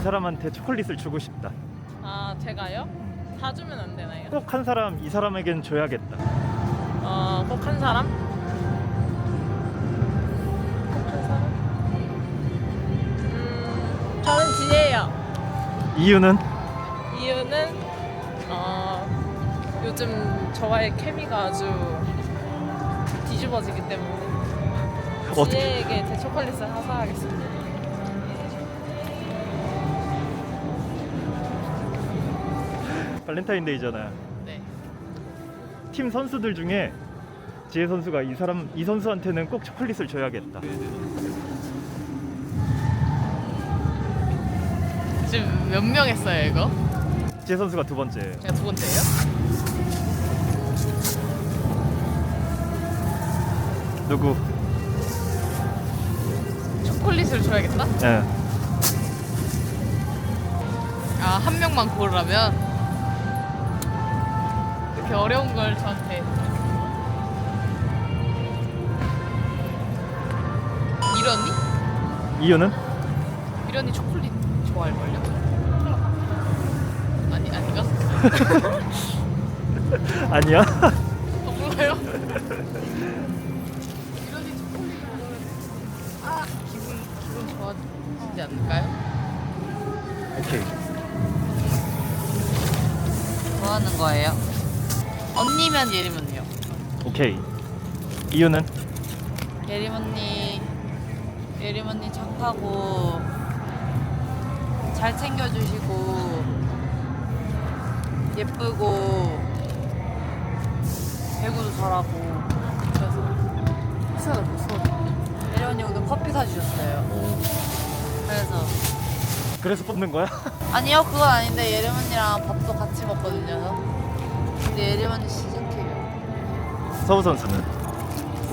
이 사람한테 초콜릿을 주고 싶다. 아 제가요? 다 주면 안 되나요? 꼭 한 사람 이 사람에겐 줘야겠다. 어꼭 한 사람? 꼭 한 사람? 음 저는 지혜예요. 이유는 이유는 어 요즘 저와의 케미가 아주 뒤집어지기 때문에 어떻게 지혜에게 제 초콜릿을 하사하겠습니다. 발렌타인데이잖아요. 네. 팀 선수들 중에 지혜 선수가 이 사람 이 선수한테는 꼭 초콜릿을 줘야겠다. 지금 몇 명 했어요 이거? 지혜 선수가 두 번째. 제가 두 번째예요? 누구? 초콜릿을 줘야겠다? 예. 아 한 명만 고르라면 이렇게 어려운 걸 저한테 이런니? 이유는 이런니 초콜릿 좋아할걸요? 아니 아닌가? 아니야. 어, 몰라요? 이런니 초콜릿 아 기분 기분 좋아지지 않을까요? 오케이. 뭐 하는 거예요? 언니면 예림 언니요. 오케이. 이유는 예림 언니, 예림 언니 착하고 잘 챙겨주시고 예쁘고 배구도 잘하고 그래서 수업 수업. 예림 언니 오늘 커피 사주셨어요. 그래서 그래서 뽑는 거야? 아니요 그건 아닌데 예림 언니랑 밥도 같이 먹거든요. 근데 예림 언니 시즌케요. 서우 선수는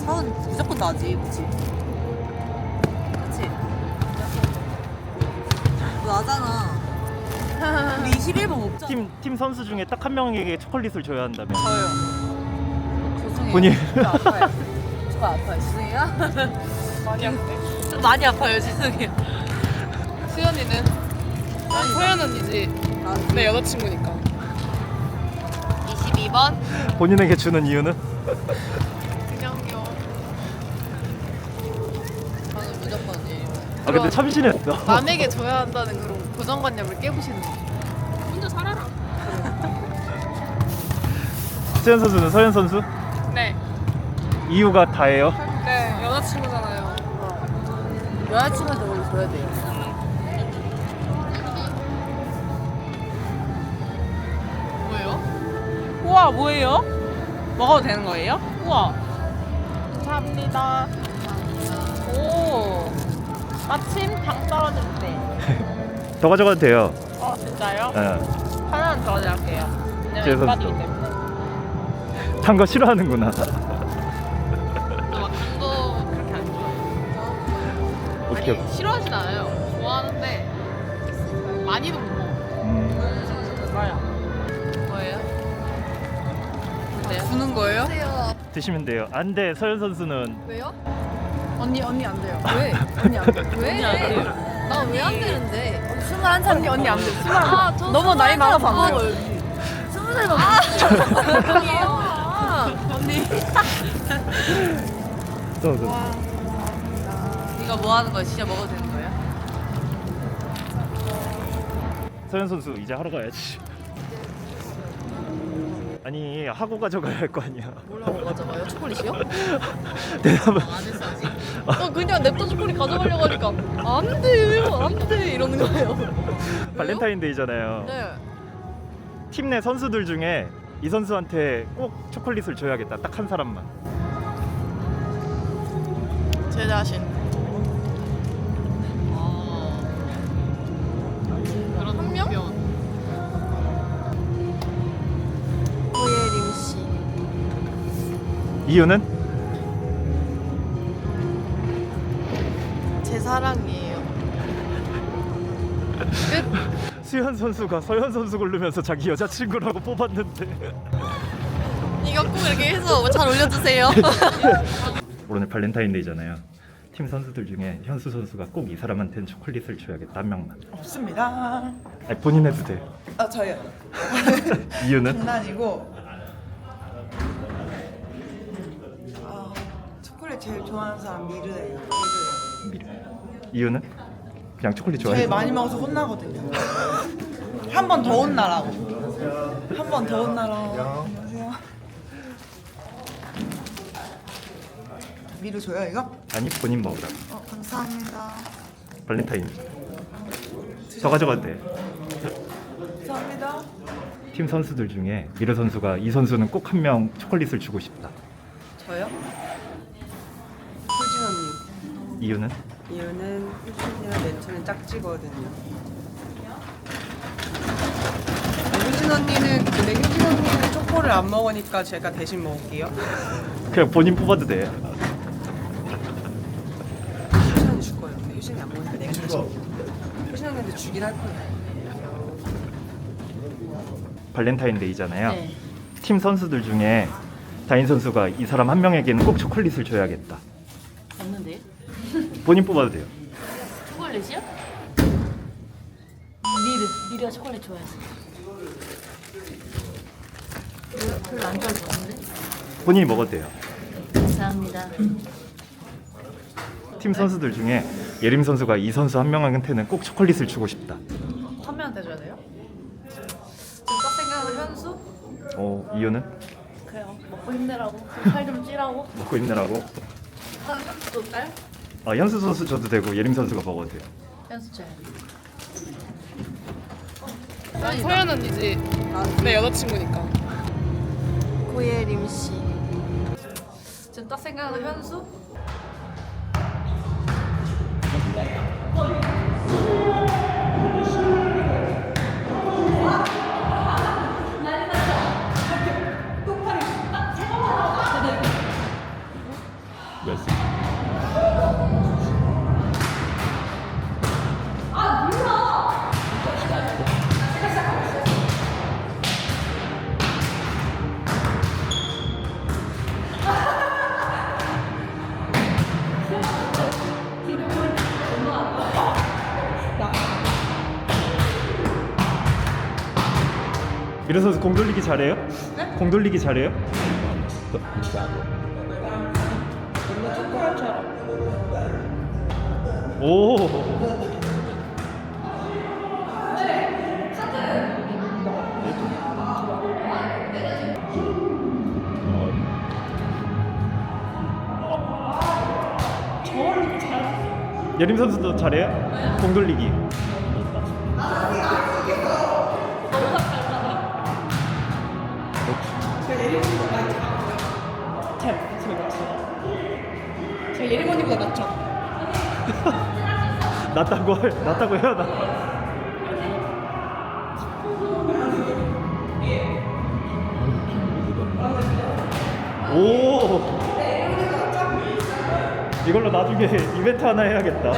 사은 무조건 나지, 그치? 그치? 나잖아. 우리 21번 먹자. 팀팀 선수 중에 딱 한 명에게 초콜릿을 줘야 한다면 저요. 죄송해요. 본인. 저 아파요. 저 아파요. 죄송해요. 많이 아파요. 좀 많이 아파요. 죄송해요. 수연이는? 난 소연 언니지. 내 여자친구니까. 22번? 본인에게 주는 이유는 그냥요. 저는 무조건 예림. 아 근데 참신했어. 남에게 줘야 한다는 그런 고정관념을 깨부시는 거. 혼자 살아라. 수현 선수는 서현 선수 네. 이유가 다예요. 네, 여자친구잖아요. 여자친구한테 원래 줘야 돼요. 우와, 뭐예요? 먹어도 되는 거예요? 우와. 감사합니다. 오. 마침 당 떨어질 때. 더 가져가도 돼요. 어, 진짜요? 예. 하나는 더. 제 왜냐면. 이빠지기 때문에. 단거 싫어하는구나. 저막 단거 그렇게 안 좋아해요. 오케이. 아니, 싫어하진 않아요. 좋아하는데 많이도 못 먹어. 음, 좋아요. 뭐예요? 근데요? 주는 거예요? 드시면 돼요. 안 돼 서현 선수는 왜요? 언니 언니 안 돼요. 왜? 언니 안 돼. 왜? 안 돼요. 나왜 안 되는데? 21살 언니 언니 안 돼. 스물. 아, 저 너무 나이 많아서 살안 돼요. 스무 살 먹어. 언니. 또, 또. 이거 뭐 하는 거야? 진짜 먹어도 되는 거예요? 서현 선수 이제 하러 가야지. 아니 하고 가져가야 할 거 아니야. 뭐라고 가져가요? 초콜릿이요? 대답을 안 했어 아직. 어 그냥 냅둬 초콜릿 가져가려고 하니까 안 돼요, 안 돼. 이러는 거예요. 발렌타인데이잖아요. 네. 팀 내 선수들 중에 이 선수한테 꼭 초콜릿을 줘야겠다. 딱 한 사람만. 제 자신. 어. 그런 한 명? 이유는 제 사랑이에요. 수현 선수가 서현 선수 고르면서 자기 여자친구라고 뽑았는데 이거 꼭 이렇게 해서 잘 올려주세요. 오늘 발렌타인데이잖아요. 팀 선수들 중에 현수 선수가 꼭 이 사람한테는 초콜릿을 줘야겠다 한 명만. 없습니다. 아니, 본인 해도 돼. 아 저요. 이유는? 장난이고. 초콜릿 제일 좋아하는 사람 미르예요. 미르예요. 미래. 이유는? 그냥 초콜릿 좋아해. 제일 많이 먹어서 혼나거든요. 한 번 더 혼나라고. 한 번 더 혼나라고. 안녕하세요. 미르 줘요 이거? 아니 본인 먹으라. 어 감사합니다. 발렌타인. 더 가져가도 돼. 감사합니다. 팀 선수들 중에 미르 선수가 이 선수는 꼭 한 명 초콜릿을 주고 싶다. 저요? 효진 언니. 이유는? 이유는 효진이랑 멘트는 짝지거든요. 효진 언니는 근데 효진 언니는 초코를 안 먹으니까 제가 대신 먹을게요. 그냥 본인 뽑아도 돼. 효진 언니 줄 거예요. 근데 효진이 안 먹으니까 내가 대신 먹을게요. 효진 언니한테 주긴 할 거예요. 발렌타인데이잖아요. 네. 팀 선수들 중에 다인 선수가 이 사람 한 명에게는 꼭 초콜릿을 줘야겠다. 본인 뽑아도 돼요. 초콜릿이요? 미르. 미르가 초콜릿 좋아해서. 별로- 별로 안 좋아할 것 같은데? 본인이 먹어도 돼요. 감사합니다. 팀 선수들 중에 예림 선수가 이 선수 한 명한테는 꼭 초콜릿을 주고 싶다. 한 명한테 줘야 돼요? 지금 딱 생각하는 현수? 어 이유는 그래요. 먹고 힘내라고. 살좀 찌라고. 먹고 있느라고. 한 현수 줄까요? 아 현수 선수 줘도 되고 예림 선수가 먹어도 돼요. 현수 줘야 난 소연 언니지. 내 여자친구니까. 고예림 씨. 지금 딱 생각하는 현수? 선수 공 돌리기 잘해요? 네? 공 돌리기 잘해요? 오. 예림 선수도 잘해요? 공 돌리기. 제가 예림 언니보다 낫죠? 낫다고 할- 낫다고 해야 나. 오. 이걸로 나중에 이벤트 하나 해야겠다.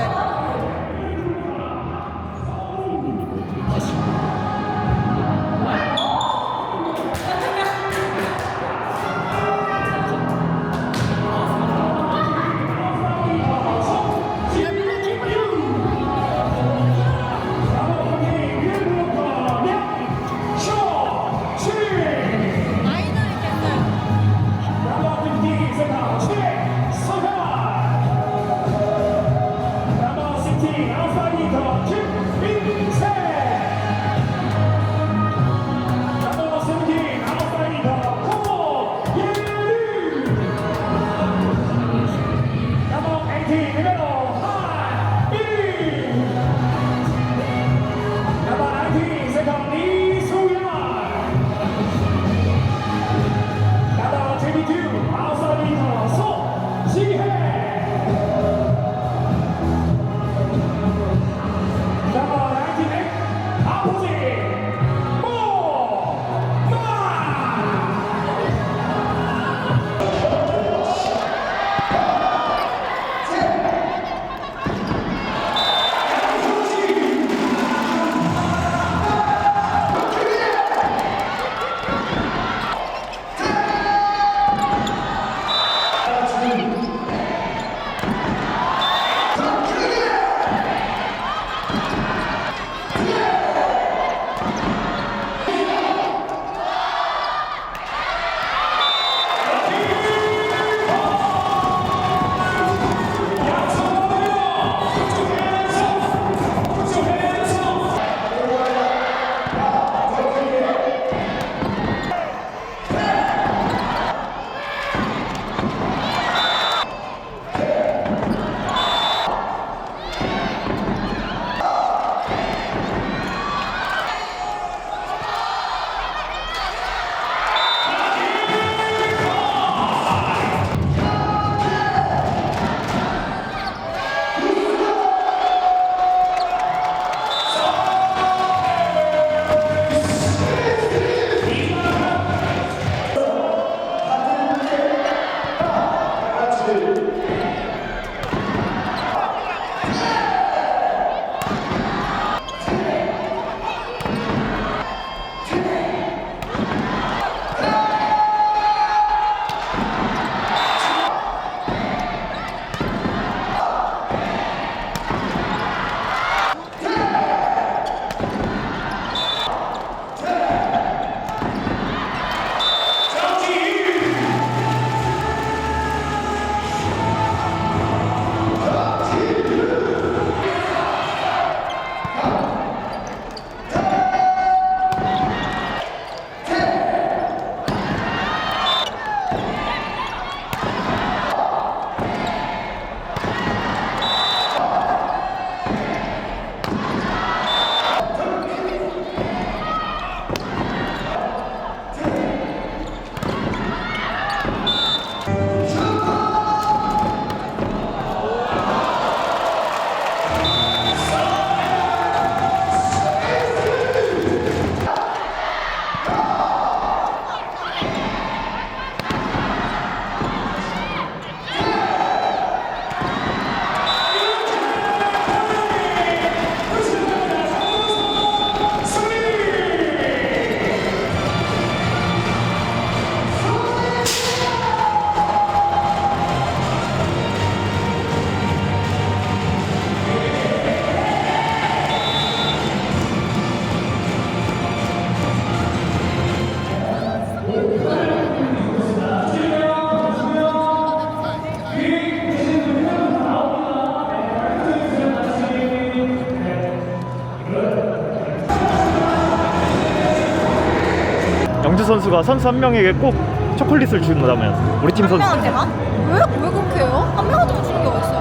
선수가 선수 한 명에게 꼭 초콜릿을 준다면 우리 팀 선수 한명한테만? 왜? 왜 그렇게 해요? 한 명한테만 주는 게 어딨어요?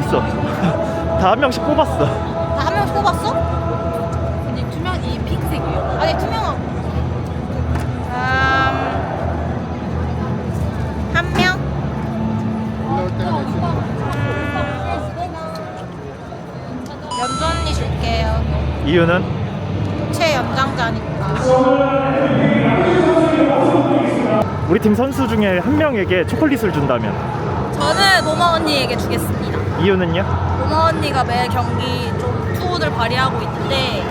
있어. 다 한 명씩 뽑았어. 다 한 명씩 뽑았어? 아니 투명 이 핑크색이에요? 아니 투명한 음... 한 명? 연주 언니 줄게요 이유는 최연장자니까 우리 팀 선수 중에 한 명에게 초콜릿을 준다면 저는 모마 언니에게 주겠습니다. 이유는요? 모마 언니가 매 경기 좀 투혼을 발휘하고 있는데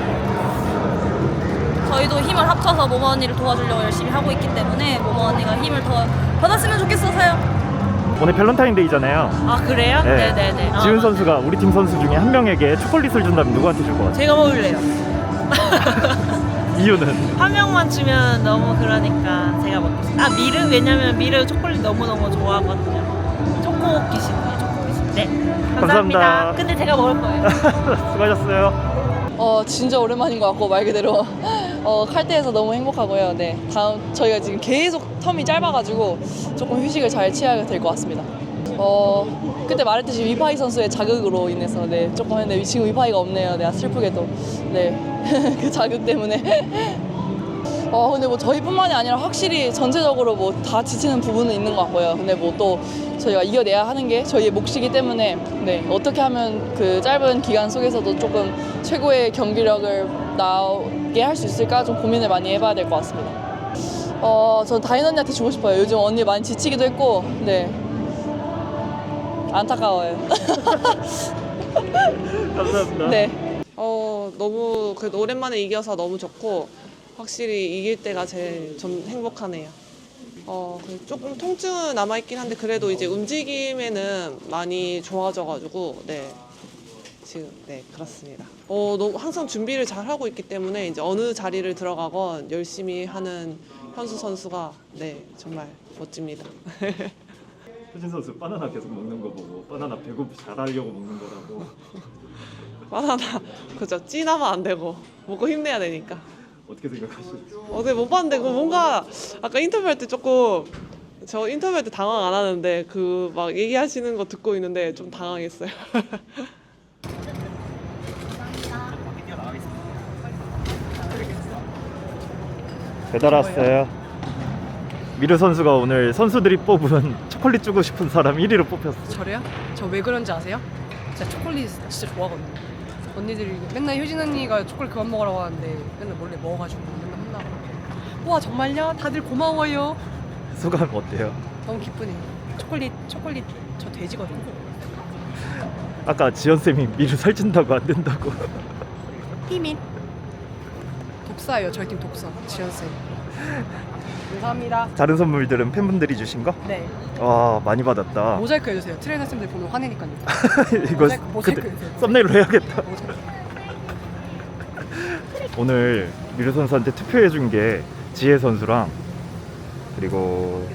저희도 힘을 합쳐서 모마 언니를 도와주려고 열심히 하고 있기 때문에 모마 언니가 힘을 더 받았으면 좋겠어서요. 오늘 밸런타인데이잖아요. 아 그래요? 네. 네. 네네 지훈 선수가 우리 팀 선수 중에 한 명에게 초콜릿을 준다면 누구한테 줄 것 같아요? 제가 먹을래요. 이유는 한 명만 주면 너무 그러니까 제가 먹겠습니다. 아 미르 왜냐면 미르 초콜릿 너무 너무 좋아하거든요. 초코 귀신이에요, 초코 귀신. 네. 감사합니다. 감사합니다. 근데 제가 먹을 거예요. 수고하셨어요. 어 진짜 오랜만인 것 같고 말 그대로 어 칼퇴해서 너무 행복하고요. 네 다음 저희가 지금 계속 텀이 짧아가지고 조금 휴식을 잘 취해야 될 것 같습니다. 어 그때 말했듯이 위파이 선수의 자극으로 인해서 네 조금 했는데 지금 위파이가 없네요. 네 슬프게도 네그 자극 때문에. 어 근데 뭐 저희뿐만이 아니라 확실히 전체적으로 뭐 다 지치는 부분은 있는 것 같고요. 근데 뭐 또 저희가 이겨내야 하는 게 저희의 몫이기 때문에 네 어떻게 하면 그 짧은 기간 속에서도 조금 최고의 경기력을 나오게 할 수 있을까 좀 고민을 많이 해봐야 될 것 같습니다. 어, 전 다인 언니한테 주고 싶어요. 요즘 언니 많이 지치기도 했고, 네. 안타까워요. 감사합니다. 네. 어 너무 그래도 오랜만에 이겨서 너무 좋고 확실히 이길 때가 제일 좀 행복하네요. 어 그 조금 통증은 남아 있긴 한데 그래도 이제 움직임에는 많이 좋아져가지고 네 지금 네 그렇습니다. 어 너무 항상 준비를 잘 하고 있기 때문에 이제 어느 자리를 들어가건 열심히 하는 현수 선수가 네 정말 멋집니다. 효진 선수 바나나 계속 먹는 거 보고 바나나 배고프 잘하려고 먹는 거라고. 바나나 그죠 찐하면 안 되고 먹고 힘내야 되니까. 어떻게 생각하시죠? 어제 못 봤는데 그 뭔가 아까 인터뷰할 때 조금 저 인터뷰할 때 당황 안 하는데 그 막 얘기하시는 거 듣고 있는데 좀 당황했어요. 배달 왔어요. 미르 선수가 오늘 선수들이 뽑은 초콜릿 주고 싶은 사람 1위로 뽑혔어. 저래요? 저 왜 그런지 아세요? 제가 초콜릿 진짜 좋아하거든요. 언니들이 맨날 효진 언니가 초콜릿 그만 먹으라고 하는데 맨날 몰래 먹어가지고 맨날 혼나고. 와 정말요? 다들 고마워요. 소감 어때요? 너무 기쁘네요. 초콜릿 초콜릿 저 돼지거든요. 아까 지연 쌤이 미르 살찐다고 안 된다고. 피민. 독사예요. 저희 팀 독사. 지현 쌤. 감사합니다. 다른 선물들은 팬분들이 주신 거? 네. 와 많이 받았다. 모자이크 해주세요. 트레이너 쌤들 보면 화내니까요. 이거 모자이크- 모자이크 그때 해주세요. 썸네일로 해야겠다. 모자이크. 오늘 미르 선수한테 투표해 준 게 지혜 선수랑 그리고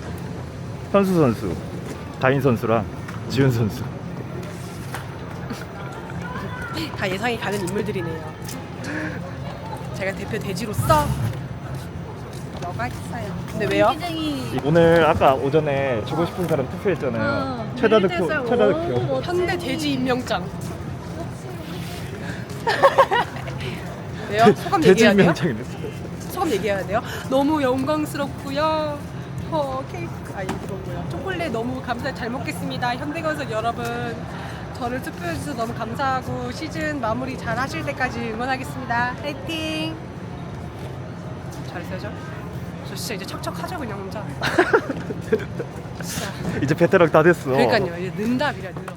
현수 선수, 다인 선수랑 지훈 선수. 다 예상이 가는 인물들이네요. 제가 대표 돼지로서 너가 있어요. 근데 왜요? 오늘 아까 오전에 주고 싶은 사람 투표했잖아요. 어, 최다 득표, 메리트했어요. 최다 오, 득표. 현대 돼지 임명장. 왜요? 소감 돼지 얘기해야 돼요? 명장이 됐어요. 소감 얘기해야 돼요? 너무 영광스럽고요. 어, 케이크 아니 이거고요. 초콜릿 너무 감사 잘 먹겠습니다. 현대건설 여러분 저를 투표해 주셔서 너무 감사하고 시즌 마무리 잘 하실 때까지 응원하겠습니다. 화이팅. 잘했어요, 저? 저 진짜 이제 척척하죠 그냥 혼자. 진짜. 이제 베테랑 다 됐어. 그러니까요. 이제 는답이라 늘어.